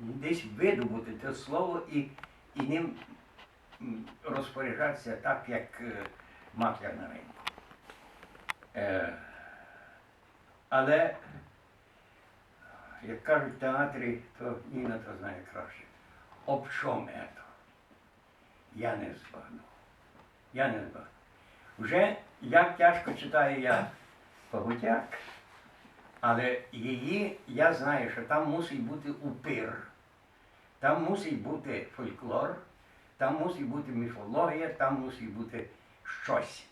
десь видобути те слово і, і ним розпоряджатися так, як е, маклер на ринку. Е, але, як кажуть в театрі, то Ніна то знає краще. Об чому це? Я не збагну. Я не збагну. Вже як тяжко читаю я Погутяк, але її я знаю, що там мусить бути упир, там мусить бути фольклор, там мусить бути міфологія, там мусить бути щось.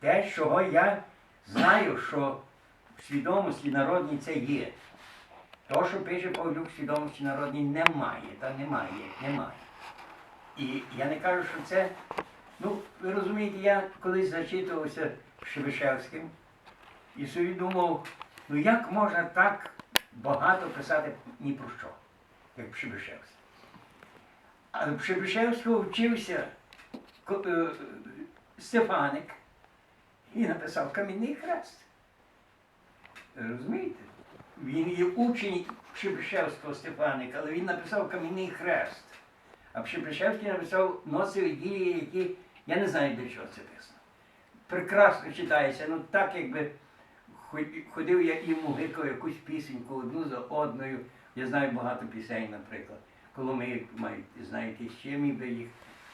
Те, чого я знаю, що в свідомості народній це є. То, що пише Павлюк в свідомості народній, немає, та немає, немає. І я не кажу, що це. Ну, ви розумієте, я колись зачитувався Шевишевським і собі думав, ну як можна так багато писати ні про що, як Пшебишевський. Але Пшебишевського вчився е, Стефаник і написав Кам'яний хрест. Розумієте? Він є учень Пшебишевського Стефаника, але він написав Кам'яний хрест. А Пшебишевський написав носові дії, які я не знаю, для чого це писано. Прекрасно читається, ну так якби ходив я і мугикав якусь пісеньку одну за одною. Я знаю багато пісень, наприклад. Коломиї мають, знаєте, з чим і би їх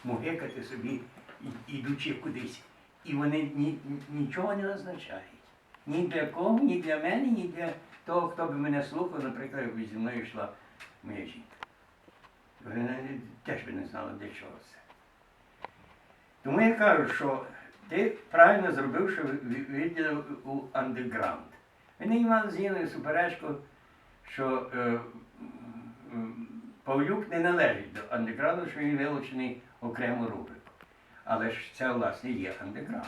мугикати собі, ідучи кудись. І вони ні, ні- нічого не означають. Ні для кого, ні для мене, ні для того, хто би мене слухав, наприклад, якби зі мною йшла моя жінка. Вони теж би не знали, для чого це. Тому я кажу, що ти правильно зробив, що виділив у андеграунд. Не мали з Іною суперечку, що е, Павлюк не належить до андеграунду, що він вилучений в окрему рубрику. Але ж це, власне, є андеграунд.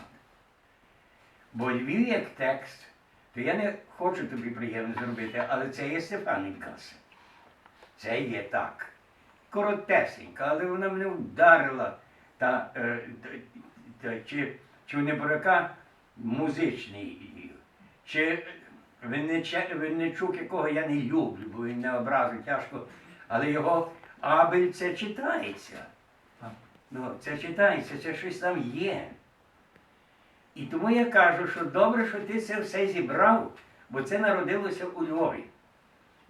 Бо Львів як текст, то я не хочу тобі приємно зробити, але це є Стефаненка. Це є так. Коротесенька, але вона мене вдарила. Та, е, та, та, чи, чи в Неборака музичний, чи Винничук, якого я не люблю, бо він не образив тяжко, але його Абель це читається. Ну, це читається, це щось там є. І тому я кажу, що добре, що ти це все зібрав, бо це народилося у Львові.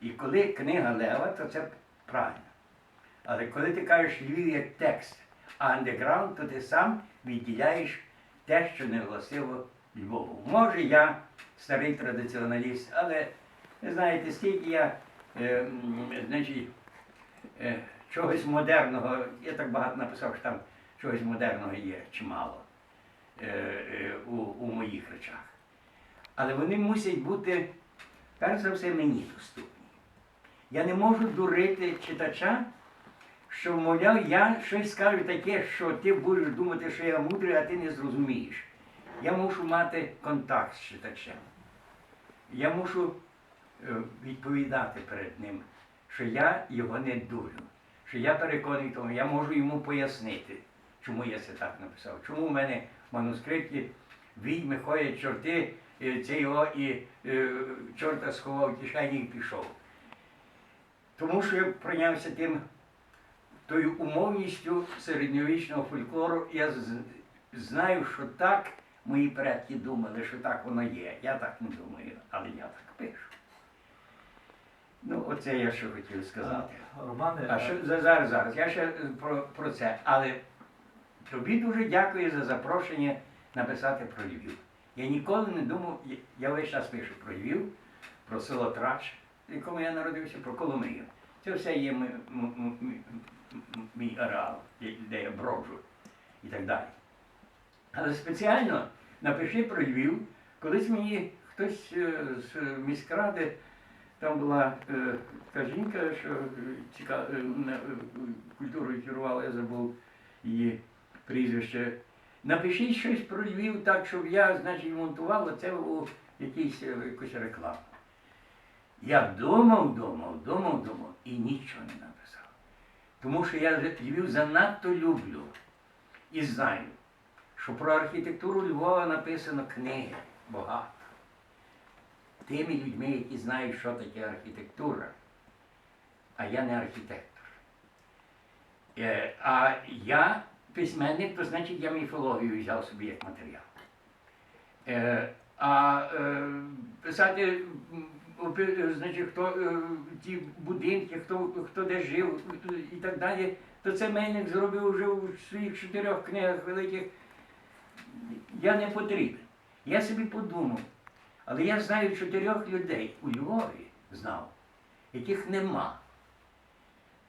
І коли книга Лева, то це правильно. Але коли ти кажеш Львів як текст, а андеграунд, то ти сам відділяєш те, що не властиво Львову. Може, я старий традиціоналіст, але знаєте, стільки я е, значить, е, чогось модерного, я так багато написав, що там чогось модерного є чимало е, е, у, у моїх речах. Але вони мусять бути, перш за все, мені доступні. Я не можу дурити читача, що, мовляв, я щось скажу таке, що ти будеш думати, що я мудрий, а ти не зрозумієш. Я мушу мати контакт з читачем. Я мушу е, відповідати перед ним, що я його не дурю, що я переконаний тому, я можу йому пояснити, чому я це так написав, чому в мене в манускрипті відьми ходять чорти, е, це його і е, чорта сховав в кишені і пішов. Тому що я прийнявся тим тою умовністю середньовічного фольклору, я знаю, що так мої предки думали, що так воно є. Я так не думаю, але я так пишу. Ну, оце я що хотів сказати. Романе, А що зараз, зараз, я ще про, про це. Але тобі дуже дякую за запрошення написати про Львів. Я ніколи не думав, я- весь час пишу про Львів, про село Трач, в якому я народився, про Коломию. Це все є ми- м- м- м- м- мій ареал, де я броджу і так далі. Але спеціально напиши про Львів, колись мені хтось е, з міськради, там була е, та жінка, що е, ціка, культурою керувала, я забув її прізвище. Напишіть щось про Львів так, щоб я, значить, монтувала це у якійсь е, якусь рекламу. Я думав, думав, думав, думав і нічого не написав. Тому що я Львів занадто люблю і знаю, що про архітектуру Львова написано книги багато. Тими людьми, які знають, що таке архітектура. а я не архітектор. Е, а я письменник, то значить я міфологію взяв собі як матеріал. Е, а е, писати, значить, хто ті будинки, хто, хто де жив і так далі, то це Мельник зробив вже у своїх чотирьох книгах великих. Я не потрібен. Я собі подумав, але я знаю чотирьох людей у Львові, знав, яких нема.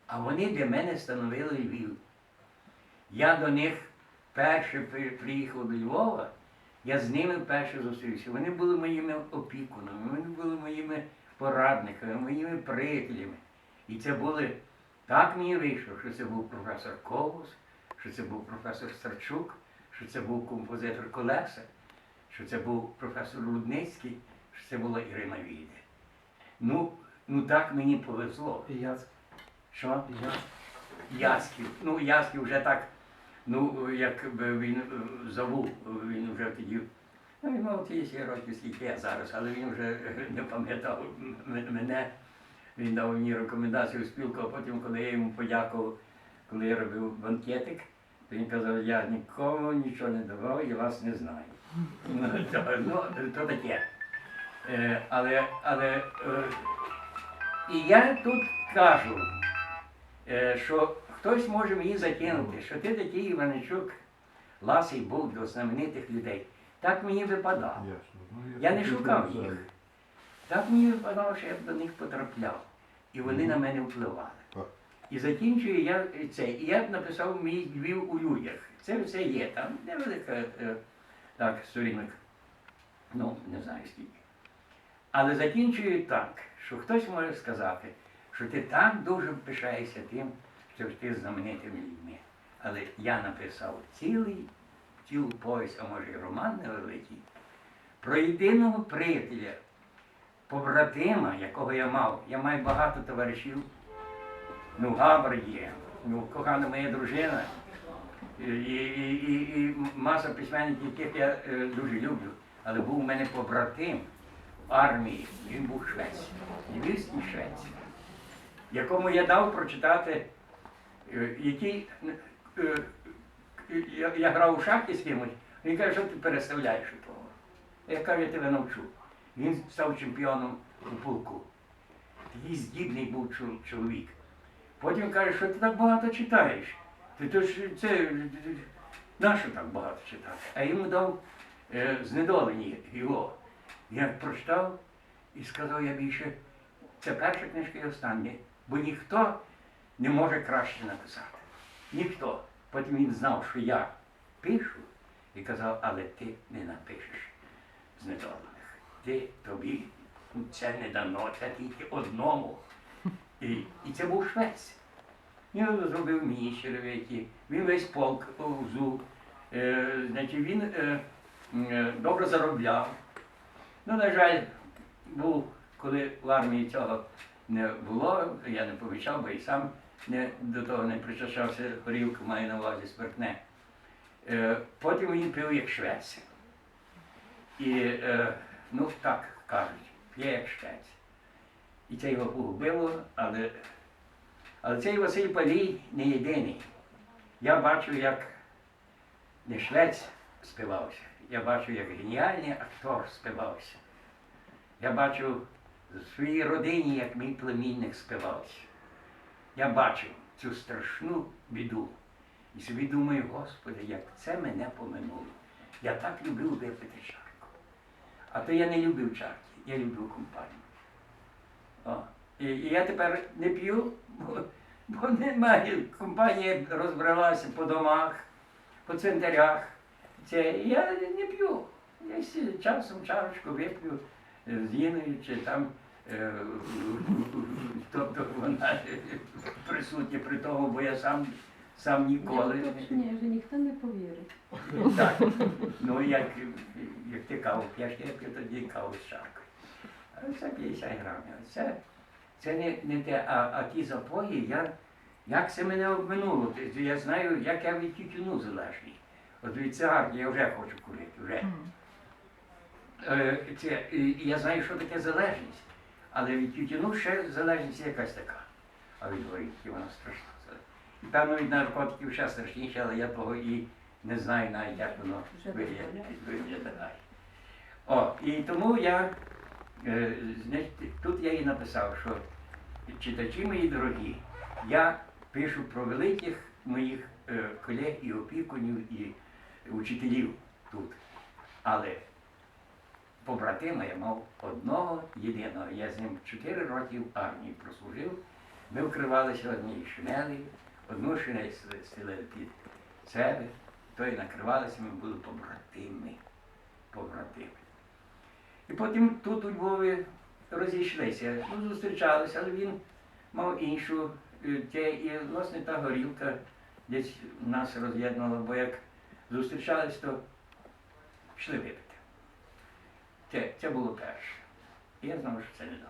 А вони для мене становили Львів. Я до них перше приїхав до Львова, я з ними вперше зустрівся. Вони були моїми опікунами, вони були моїми порадниками, моїми приятелями. І це були так мені вийшло, що це був професор Ковус, що це був професор Старчук, що це був композитор Колеса, що це був професор Рудницький, що це була Ірина Війде. Ну, ну так мені повезло. І Що? і. Ну, Ясків вже так, ну, як би він е, забув, він вже тоді. Ну, він мав ті років, скільки я зараз, але він вже е, не пам'ятав мене. Він дав мені рекомендацію спілку, а потім, коли я йому подякував, коли я робив банкетик, він казав, я нікому нічого не давав, я вас не знаю. Ну, то, ну, то таке. Е, але, але е, і я тут кажу, е, що хтось може мені закинути, що ти такий Іваничук, ласий був до знаменитих людей. Так мені випадало. Ну, Я не шукав їх. Так мені випадало, що я б до них потрапляв. І вони на мене впливали. І закінчую я це. І я написав мій Львів у людях. Це все є. Там невелика е, так, сторінок. Ну, не знаю скільки. Але закінчую так, що хтось може сказати, що ти так дуже пишаєшся тим, що ти з знаменитими людьми. Але я написав цілий, цілу повість, а може і роман невеликий, про єдиного приятеля, побратима, якого я мав. Я маю багато товаришів. Ну, Габр є, ну, кохана моя дружина, і, і, і, і маса письменників, яких я е, дуже люблю. Але був у мене побратим армії, він був швець, львівський швець, якому я дав прочитати, е, який е, я, я грав у шахті з кимось, він каже, що ти переставляєш у того. Я кажу, я тебе навчу. Він став чемпіоном у полку. Такий здібний був чоловік. Потім каже, що ти так багато читаєш. Ти то ж це нащо так багато читати? А йому дав е, знедолені його. Я прочитав і сказав, я більше, це перша книжка і остання, бо ніхто не може краще написати. Ніхто. Потім він знав, що я пишу, і казав, але ти не напишеш знедолених. Ти тобі це не дано, це тільки одному. І, і це був швець. Він зробив мені черевики, він весь полк взув, е, значить, він е, е, добре заробляв. Ну, на жаль, був, коли в армії цього не було, я не помічав, бо і сам не, до того не причащався, горілку маю на увазі спиртне. Е, потім він пив як швець. І, е, ну так кажуть, п'є як швець. І це його погубило, але, але цей Василь Палій не єдиний. Я бачу, як не швець співався, я бачу, як геніальний актор співався. Я бачу в своїй родині, як мій племінник співався. Я бачив цю страшну біду. І собі думаю, Господи, як це мене поминуло. Я так любив випити чарку. А то я не любив чарки, я любив компанію. О. І, і я тепер не п'ю, бо, бо немає. Компанія розбралася по домах, по цвинтарях. Це, я не п'ю. Я часом чарочку вип'ю е, з Іною чи там. е, Тобто вона присутня при тому, бо я сам, сам ніколи. Я уточняю, що ніхто не повірить. Так. Ну, як, як ти каву п'єш, я тоді каву з чаркою. Але це 50 грамів. Це, це не, не те, а, а ті запої, я, як це мене обминуло. Я знаю, як я від тютюну залежний. От від цигарки я вже хочу курити. Вже. Е, Це, я знаю, що таке залежність. Але від тютюну ще залежність якась така. а від горілки вона страшна. І певно від наркотиків ще страшніше, але я того і не знаю навіть, як воно виглядає. О, і тому я тут я і написав, що читачі мої дорогі, я пишу про великих моїх е, колег і опікунів, і учителів тут. Але побратима я мав одного єдиного. Я з ним 4 роки в армії прослужив. Ми вкривалися однією шинелею, одну шинель стелили під себе, то й накривалися, ми були побратими. Побратими. І потім тут у Львові розійшлися. Ну, зустрічалися, але він мав іншу те, і власне та горілка десь нас роз'єднала, бо як зустрічались, то пішли випити. Це, це було перше. І я знав, що це не добре.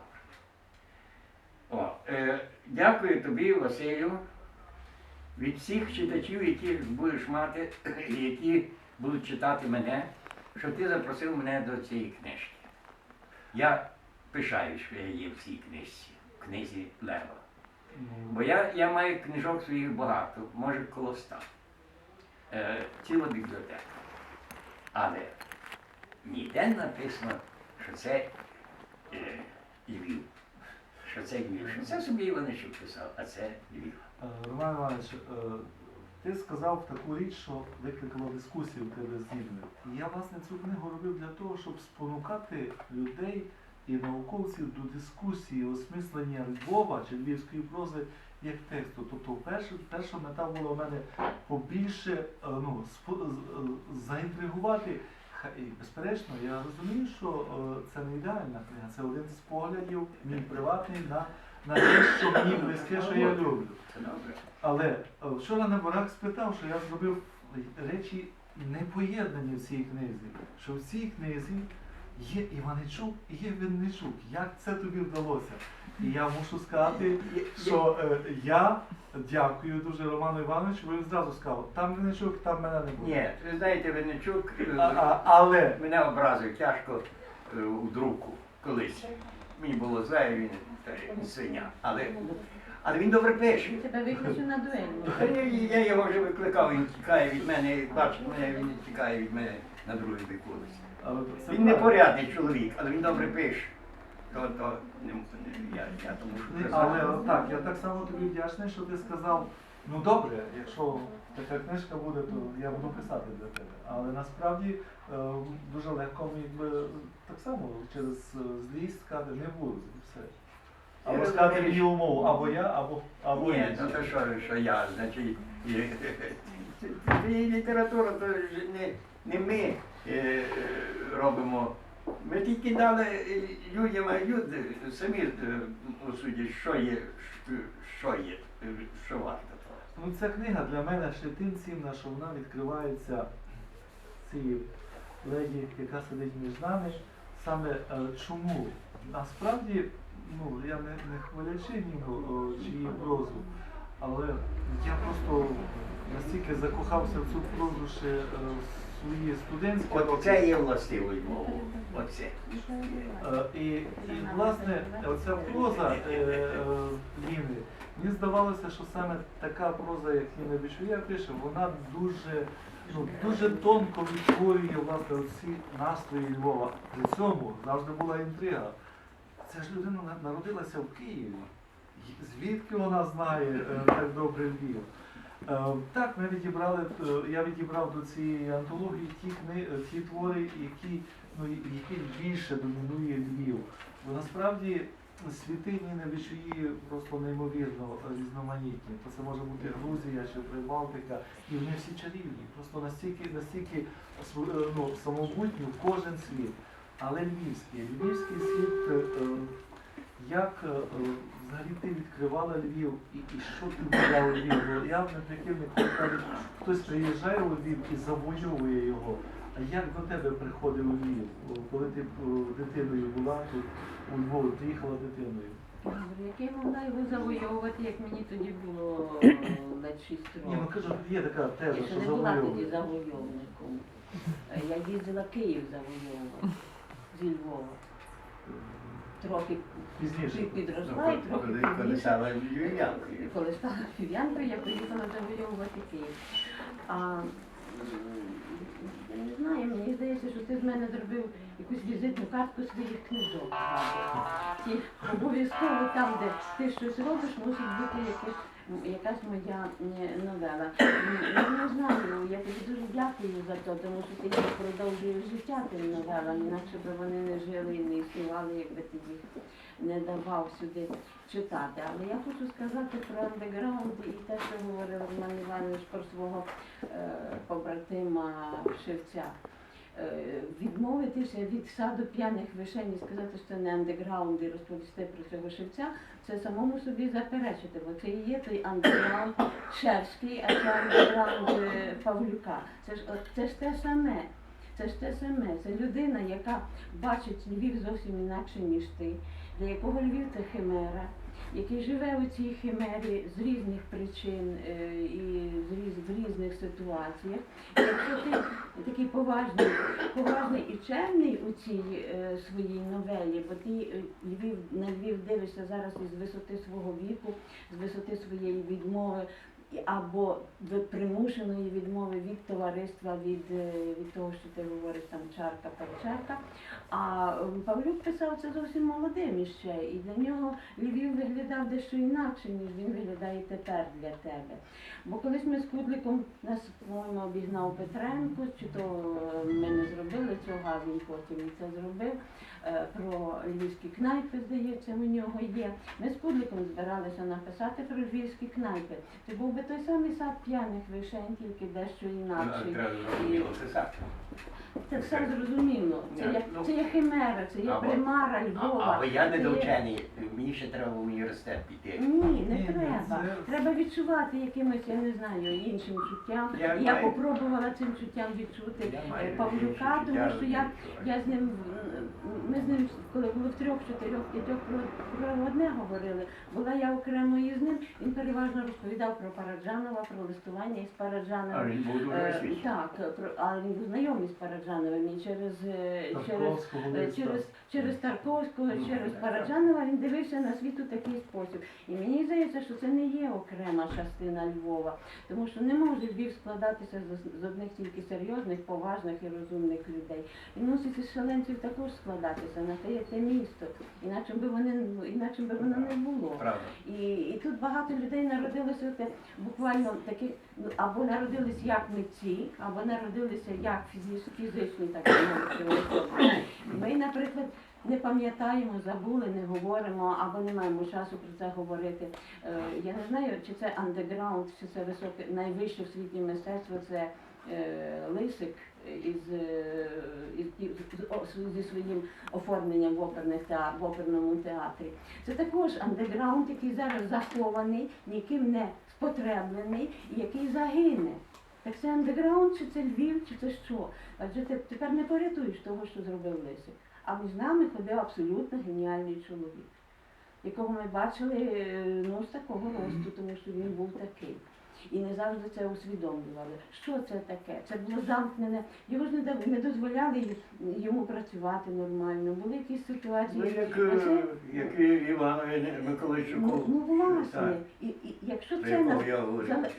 О, е, дякую тобі, Василю, від всіх читачів, які будеш мати, які будуть читати мене, що ти запросив мене до цієї книжки. Я пишаю, що я є в цій книжці, в книзі Лева. Бо я, я маю книжок своїх багато, може коло ста. Е, ціла бібліотека. Але ніде написано, що це е, Львів. Що це Львів. Що це собі Іваничук писав, а це Львів. Е, Роман Іванович, е, ти сказав таку річ, що викликало дискусію в тебе з ними. І я, власне, цю книгу робив для того, щоб спонукати людей і науковців до дискусії, осмислення Львова чи львівської прози як тексту. Тобто перша, перша мета була у мене побільше е, ну, е, заінтригувати. І, Безперечно, я розумію, що е, це не ідеальна книга, це один з поглядів, мій приватний на, на те, що мені близьке, що я люблю. Але вчора на барак спитав, що я зробив речі непоєднані в цій книзі. Що в цій книзі є Іваничук і є Винничук. Як це тобі вдалося? І я мушу сказати, що е, я дякую дуже Роману Івановичу, бо він зразу сказав, там Винничук, там мене не буде. Ні, ви знаєте, Винничук е, А, а, але мене образив тяжко е, у друку колись. Мені було він й свиня. Але, але він добре пише. Він тебе викличе на дуель. Я, його вже викликав, він тікає від мене, бачить мене, він тікає від мене на другий це Він непорядний чоловік, але він добре пише. То, то не, не- я, я тому що. Але так, я так само тобі вдячний, що ти сказав, ну добре, якщо така книжка буде, то я буду писати для тебе. Але насправді е, дуже легко якби так само через е, злість сказати не буду все. Або сказати мені умову, або я, або або Ні, ну то що, що я, значить, і, і література, то не, не ми е, е, робимо. Ми тільки дали е, людям, а люди самі е, осудять, що є, що є, що варто того. Ну, ця книга для мене ще тим цінна, що вона відкривається цій леді, яка сидить між нами. Саме е, чому? Насправді, ну, я не, не хвалячи ніби чи її прозу, але я просто настільки закохався в цю прозу ще е, в свої студентські От роки. це є властиво Львову. Оце. Е, І, і власне оця проза е, е, Ліни, мені здавалося, що саме така проза, як Ліна Бічуя пише, вона дуже, ну, дуже тонко відтворює власне оці настрої Львова. При цьому завжди була інтрига. Ця ж людина народилася в Києві. Звідки вона знає е, так добре Львів? Е, Так, ми відібрали, е, я відібрав до цієї антології ті, ті твори, які, ну, які більше домінує Львів. Бо насправді світи Ніни Вічої просто неймовірно різноманітні. То це може бути Грузія чи Прибалтика, і вони всі чарівні. Просто настільки, настільки ну, самобутні кожен світ. Але львівський, львівський світ, е, е, як е, взагалі ти відкривала Львів і, і що ти була Львів? Я не коли кажуть, хтось приїжджає у Львів і завоює його. А як до тебе приходив Львів, коли ти дитиною була тут у Львові, приїхала дитиною? Добре, Як я могла його завойовувати, як мені тоді було ледь 6 Ні, ну років. кажу, є така Я теза, ще не була тоді завойовником. Я їздила Київ завойовувати зі Львова. трохи Пізніше. підросла і Ну, трохи коли пізніше. стала львів'янкою. Коли стала львів'янкою, я поїхала завойовувати Київ. А, я не знаю, мені здається, що ти з мене зробив якусь візитну картку своїх книжок. Ті обов'язково там, де ти щось робиш, мусить бути якесь, якась моя новела. Я не знаю, я тобі дуже дякую за це, тому що ти їх продовжуєш життя тим новелам, інакше б вони не жили і не існували, якби ти їх не давав сюди читати. Але я хочу сказати про андеграунд і те, що говорив Роман Іванович про свого е, побратима Шевця. Е, відмовитися від саду п'яних вишень і сказати, що це не андеграунд і розповісти про цього шевця, це самому собі заперечити, бо це і є той андеграунд Шевський, а це андеграунд е, Павлюка. Це ж, це ж те саме. Це ж те саме. Це людина, яка бачить Львів зовсім інакше, ніж ти, для якого Львів це химера, який живе у цій химері з різних причин е, і в різних ситуаціях. Якщо ти такий поважний, поважний і чемний у цій е, своїй новелі, бо ти е, Львів, на Львів дивишся зараз із висоти свого віку, з висоти своєї відмови. Або примушеної відмови від товариства, від, е, від того, що ти говориш там чарка, перчарка. А Павлюк писав це зовсім молодим іще, і для нього Львів виглядав дещо інакше, ніж він виглядає тепер для тебе. Бо колись ми з Кудликом нас, по-моєму, обігнав Петренко, чи то е, ми не зробили цього, а він потім це зробив. Е, Про львівські кнайпи, здається, у нього є. Ми з Кудликом збиралися написати про львівські кнайпи. Це був би той самий сад п'яних вишень, тільки дещо інакший. Треба зрозуміло писати. Це все зрозуміло. Це Ні, є, ну, це є химера, це є або- примара А, Львова. але я не Це є- довчений, мені ще треба в університет піти. Ні, не Ні, треба. це- Треба відчувати якимось, я не знаю, іншим чуттям. Я Я, маю- попробувала цим чуттям відчути Я е, Павлюка, інші тому що я, я з ним, м, ми з ним, коли було в трьох, чотирьох, п'ятьох про, про одне говорили, була я окремо із ним, він переважно розповідав про Параджанова, про листування із А він був дуже Е, освічений. Так, про, а він був знайомий з Параджановим і через, е, через Тарковського Е, листа. Через, через Тарковського, Ну, через так. Параджанова він дивився на світ у такий спосіб. І мені здається, що це не є окрема частина Львова, тому що не може Львів складатися з, з одних тільки серйозних, поважних і розумних людей. Він мусить із шаленців також складатися на те, те місто. Іначе би вони іначе би воно не було. Правда. І, і тут багато людей народилося те, буквально такі або народилися як митці, або народилися як фізич, фізичні, так би особи. Ми, наприклад, не пам'ятаємо, забули, не говоримо, або не маємо часу про це говорити. Е, я не знаю, чи це андеграунд, чи це високе, найвище в світі мистецтво, це е, Лисик із, е, із, із, зі своїм оформленням в, оперних теа- в оперному театрі. Це також андеграунд, який зараз захований, ніким не спотреблений який загине. Так це андеграунд, чи це Львів, чи це що? Адже ти тепер не порятуєш того, що зробив Лисик. А між нами ходив абсолютно геніальний чоловік, якого ми бачили е, ну, з такого росту, тому що він був такий. І не завжди це усвідомлювали. Що це таке? Це було замкнене. Його ж не, не дозволяли йому працювати нормально. Були якісь ситуації. Ну, як, Оце- е, як і Іванові Миколайчуку. Ну, ну власне, і, і якщо це на я.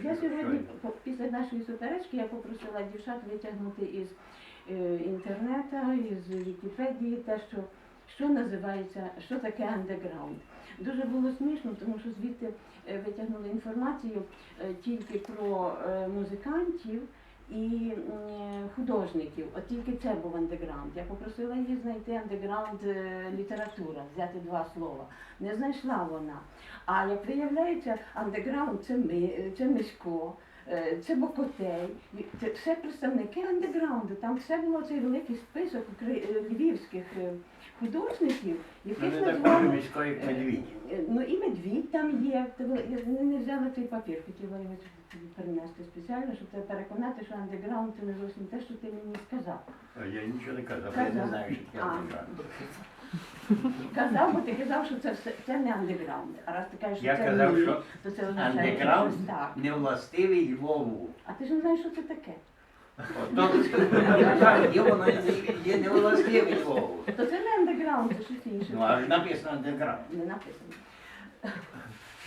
Я сьогодні після нашої суперечки я попросила дівчат витягнути із е, інтернету, із Вікіпедії те, що, що називається, що таке андеграунд. Дуже було смішно, тому що звідти витягнули інформацію е, тільки про е, музикантів і е, художників. От тільки це був андеграунд. Я попросила її знайти андеграунд е, література, взяти два слова. Не знайшла вона. А як виявляється, андеграунд це ми, це Мишко, е, це Бокотей, це все представники андеграунду. Там все було цей великий список е, львівських е, художників, Ну, яких не назвали. Е, Ну і медвідь там є. Я не- взяла цей папір, хотіла його тобі принести спеціально, щоб тебе переконати, що андеграунд це не зовсім те, що ти мені сказав. Я нічого не казав, я не знаю, що таке андеграунд. Казав, бо ти казав, що це все це не андеграунд. А раз ти кажеш, що Я це казав, ні, що то це означає, що Андеграунд щось так. не властивий Львову. А ти ж не знаєш, що це таке. Ото є, воно є не властивий Львову. То це не андеграунд. це щось інше. Ну, а написано андеграунд. Не написано.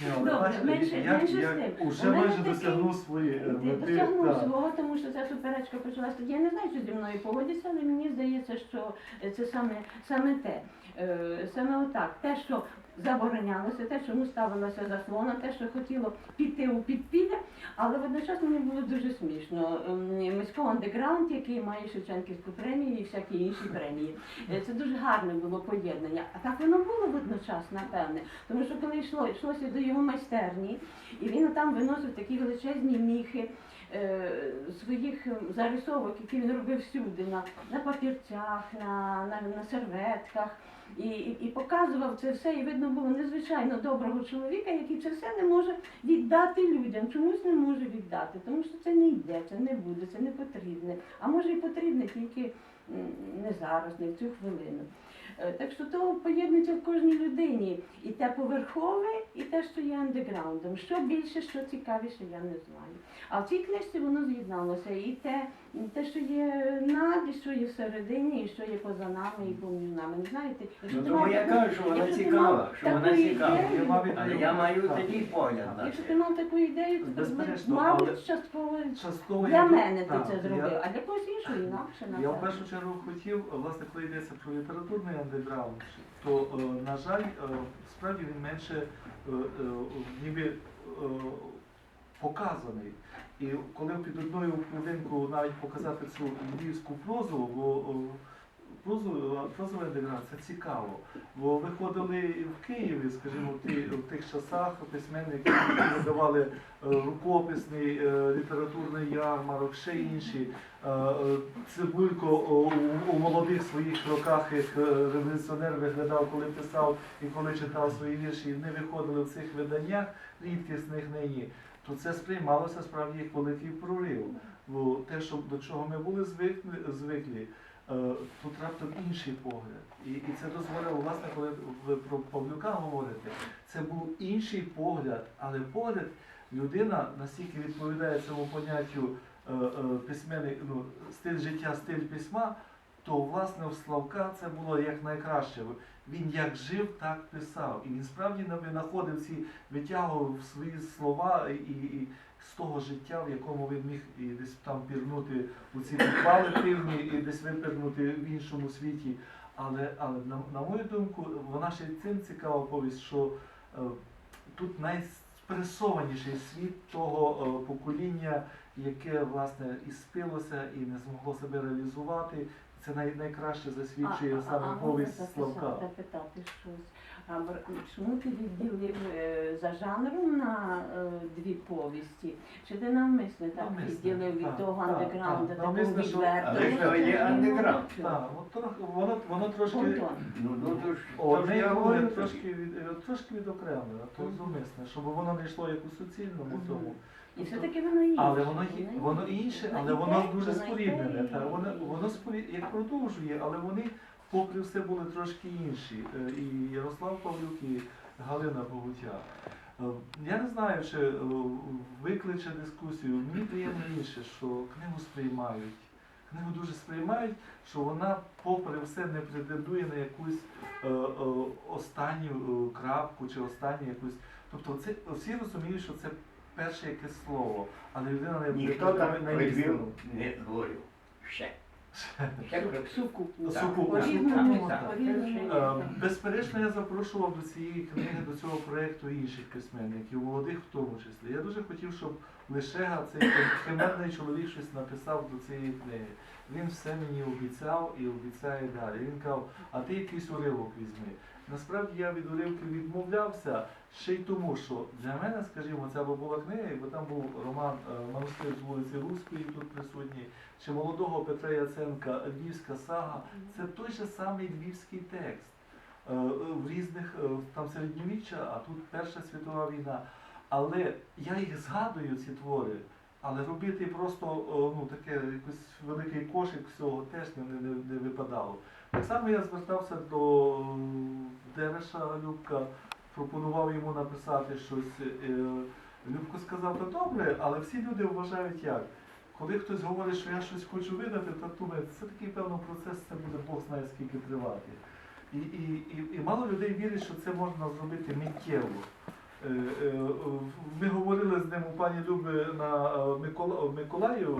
Добре, менше- менше з тим. уже У мене майже такий- досягнув свої е, Ти мети. досягнув так. свого, тому що ця суперечка почалася. Я не знаю, що зі мною погодяться, але мені здається, що це саме, саме те. Е, Саме отак. Те, що заборонялося, те, що ну, ставилося заслона, те, що хотіло піти у підпілля, але водночас мені було дуже смішно. Ем, Місько андеграунд, який має Шевченківську премію і всякі інші премії. Е, Це дуже гарне було поєднання. А так воно було водночас, напевне. Тому що коли йшло, йшлося до його майстерні, і він там виносив такі величезні міхи е, своїх ем, зарисовок, які він робив всюди, на, на папірцях, на, на, на серветках. І, і, показував це все, і видно було незвичайно доброго чоловіка, який це все не може віддати людям. Чомусь не може віддати, тому що це не йде, це не буде, це не потрібне. А може і потрібне тільки не зараз, не в цю хвилину. Е, Так що то поєднується в кожній людині. І те поверхове, і те, що є андеграундом. Що більше, що цікавіше, я не знаю. А в цій книжці воно з'єдналося. І те, те, що є над, і що є всередині, і що є поза нами, і поміж нами. Знаєте, якщо Ну тому я таку- кажу, що вона цікава, що вона цікава. ідею, Я мав Але я маю Так. такий погляд Якщо ти мав таку ідею, то мабуть, але- частково Частково для мене ти це зробив, а для когось іншого інакше Я в першу чергу хотів, власне, коли йдеться про літературний андеграунд, то, е, на жаль, е, справді він менше е, ніби показаний. І коли під одною хвилинку навіть показати цю львівську прозу, бо прозовий це цікаво. Бо виходили в Києві, скажімо, в тих часах письменники, які видавали е, рукописний е, літературний ярмарок, ще інші. Е, Цибулько у, молодих своїх роках як революціонер виглядав, коли писав і коли читав свої вірші, і вони виходили в цих виданнях рідкісних нині, то це сприймалося справді як великий прорив. Бо те, що до чого ми були звикли, тут раптом інший погляд. І, і це дозволило, власне, коли ви про Павлюка говорите, це був інший погляд, але погляд людина настільки відповідає цьому поняттю е, е, письменник, ну, стиль життя, стиль письма, то власне у Славка це було як найкраще. Він як жив, так писав. І він справді на- винаходив ці, витягував свої слова і, і з того життя, в якому він міг і десь там пірнути у ці підвали пивні і десь випірнути в іншому світі. Але, але на, на мою думку, вона ще й цим цікава повість, що е, тут найспресованіший світ того е, покоління, яке власне і спилося і не змогло себе реалізувати. Це най, найкраще засвідчує А- а- саме а повість Славка. запитати щось. А чому ти відділив е, за жанром на е, дві повісті? Чи ти навмисно так відділив від того так, такого відвертого? Є андеграунд. Так, воно, воно трошки. Трошки від відокремлено, то зумисне, щоб воно не йшло як у суцільному цьому. І все-таки воно інше. Але воно воно інше, але воно дуже споріднене. воно воно як продовжує, але вони, попри все, були трошки інші. Е, І Ярослав Павлюк, і Галина Богутя. Е, Я не знаю, чи е, викличе дискусію. Мені приємно інше, що книгу сприймають. Книгу дуже сприймають, що вона, попри все, не претендує на якусь е, е, останню крапку чи останню якусь. Тобто це всі розуміють, що це перше якесь слово, але людина не Ніхто так не говорив. Ще. По-різному. Е, Безперечно, я запрошував до цієї книги, до цього проєкту інших письменників, молодих в тому числі. Я дуже хотів, щоб Лишега, цей химерний чоловік, щось написав до цієї книги. Він все мені обіцяв і обіцяє далі. Він казав, а ти якийсь уривок візьми. Насправді я від уривків відмовлявся ще й тому, що для мене, скажімо, ця би була книга, якби там був роман е, Манускрипт з вулиці Руської, тут присутній, чи молодого Петра Яценка Львівська сага, це той же самий львівський текст. Е, В різних е, там середньовіччя, а тут Перша світова війна. Але я їх згадую, ці твори, але робити просто ну, таке якийсь великий кошик всього теж не, не, не випадало. Так само я звертався до Дереша Любка, пропонував йому написати щось. е, Любко сказав, то добре, але всі люди вважають як. Коли хтось говорить, що я щось хочу видати, то думає, це такий певно процес, це буде Бог знає скільки тривати. І, і, і, і мало людей вірить, що це можна зробити миттєво. Е, е, Ми говорили з ним у пані Люби на е, Миколаїв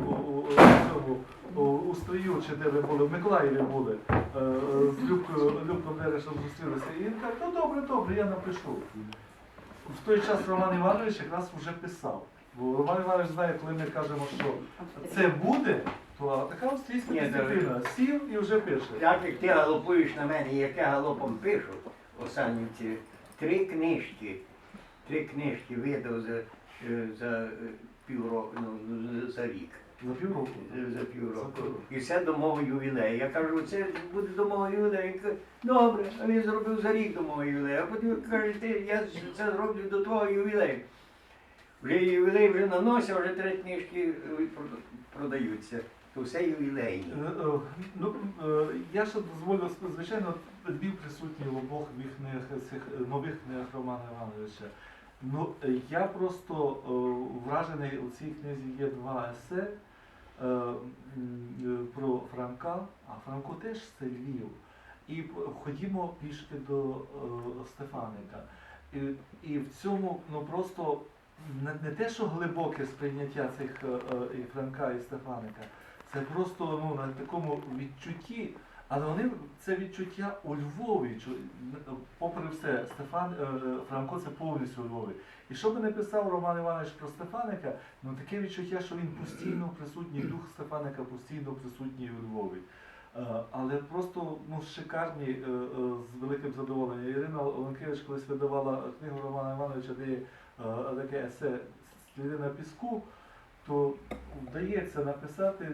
у, Стрию, чи де ви були, в Миколаєві були, з Любком Дерешем зустрілися. І він каже, ну добре, добре, я напишу. В той час Роман Іванович якраз вже писав. Бо Роман Іванович знає, коли ми кажемо, що це буде, то така австрійська дисципліна. Сів і вже пише. Так як ти галопуєш на мене, як я галопом пишу, останні ці три книжки, три книжки видав за, е, за е, півроку, ну, за- за рік. За півроку. За- півроку. І все до мого ювілею. Я кажу, це буде до мого ювілею. Добре, а він зробив за рік до мого ювілею. А потім каже, ти, я це зроблю до твого ювілею. Вже ювілей вже на вже три книжки е, продаються. То все ювілейні. Ну, я ще дозволю, звичайно, Львів присутній в обох книгах, цих е, нових книгах Романа Івановича. Ну, е, я просто е, вражений, у цій книзі є два есе е, про Франка, а Франко теж це Львів. І ходімо пішки до Стефаника. І, і в цьому ну просто не, не те, що глибоке сприйняття цих і Франка і Стефаника, це просто ну, на такому відчутті, але вони це відчуття у Львові. Попри все, Стефан е, Франко це повністю у Львові. І що би не писав Роман Іванович про Стефаника, ну таке відчуття, що він постійно присутній, дух Стефаника постійно присутній у Львові. Е, Але просто ну, шикарні е, з великим задоволенням. Ірина Оленкевич колись видавала книгу Романа Івановича, де є таке есе «Сліди на піску, то вдається написати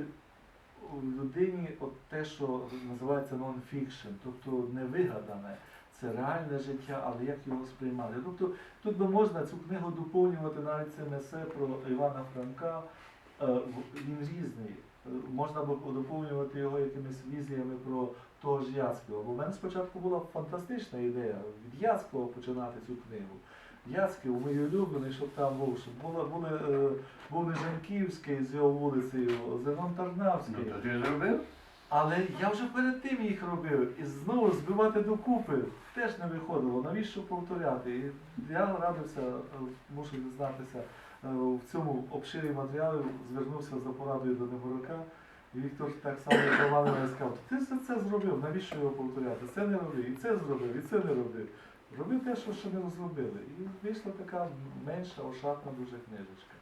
у людині от те, що називається нон-фікшн, тобто не вигадане. Це реальне життя, але як його сприймати. Тобто тут би можна цю книгу доповнювати навіть цим есе про Івана Франка. Е, Він різний. Е, Можна б доповнювати його якимись візіями про того ж Яцького. Бо в мене спочатку була фантастична ідея від Яцького починати цю книгу. Яцький, у мій улюблений, щоб там був, щоб була, були, е, був Нежанківський з його вулицею, Зенон Тарнавський. Ну, то ти зробив? Але я вже перед тим їх робив і знову збивати докупи теж не виходило. Навіщо повторяти? І я радився, е, мушу дізнатися, е, в цьому обширі матеріалів звернувся за порадою до Неборука. І Віктор так само Роман Іванович сказав, ти все це зробив, навіщо його повторяти? Це не роби, і це зробив, і це не робив. Роби те, що не зробили. І вийшла така менша, ошатна дуже книжечка.